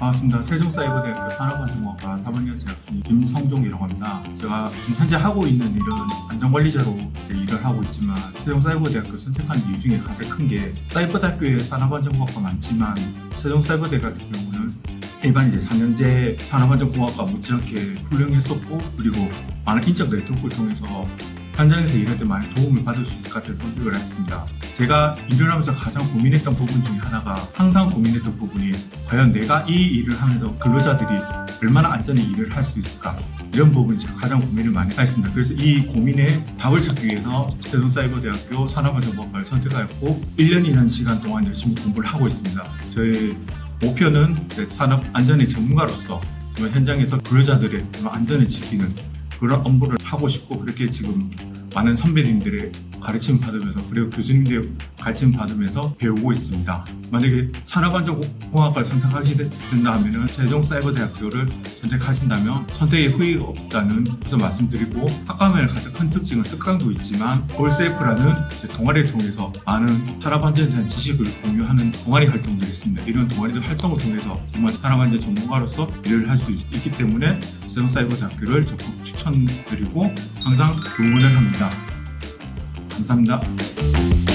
반갑습니다. 세종사이버대학교 산업안전공학과 4학년 재학 중인 김성종이라고 합니다. 제가 지금 현재 하고 있는 일은 안전관리자로 일을 하고 있지만 세종사이버대학교 선택한 이유 중에 가장 큰 게 사이버대학교에 산업안전공학과 많지만 세종사이버대 같은 경우는 일반 이제 4년제 산업안전공학과 못지않게 훌륭했었고 그리고 많은 인적 네트워크를 통해서 현장에서 일할 때 많이 도움을 받을 수 있을 것 같아서 선택을 했습니다. 제가 일을 하면서 가장 고민했던 부분 중에 하나가 항상 고민했던 부분이 과연 내가 이 일을 하면서 근로자들이 얼마나 안전히 일을 할 수 있을까 이런 부분이 제가 가장 고민을 많이 했습니다. 그래서 이 고민에 답을 찾기 위해서 세종사이버대학교 산업안전공학과를 선택하였고 1년이라는 시간 동안 열심히 공부를 하고 있습니다. 저희 목표는 산업 안전의 전문가로서 현장에서 근로자들의 안전을 지키는 그런 업무를 하고 싶고 그렇게 지금 많은 선배님들의 가르침 받으면서 그리고 교수님들의 가르침 받으면서 배우고 있습니다. 만약에 산업안전공학과를 선택하게 된다 하면은 세종사이버대학교를 선택하신다면 선택에 후회가 없다는 것을 말씀드리고 학과면의 가장 큰 특징은 특강도 있지만 골세이프라는 이제 동아리를 통해서 많은 산업안전에 대한 지식을 공유하는 동아리 활동들이 있습니다. 이런 동아리들 활동을 통해서 정말 산업안전 전문가로서 일을 할 수 있기 때문에 세종사이버대학교를 적극 추천드리고 항상 응원을 합 니다. 감사합니다.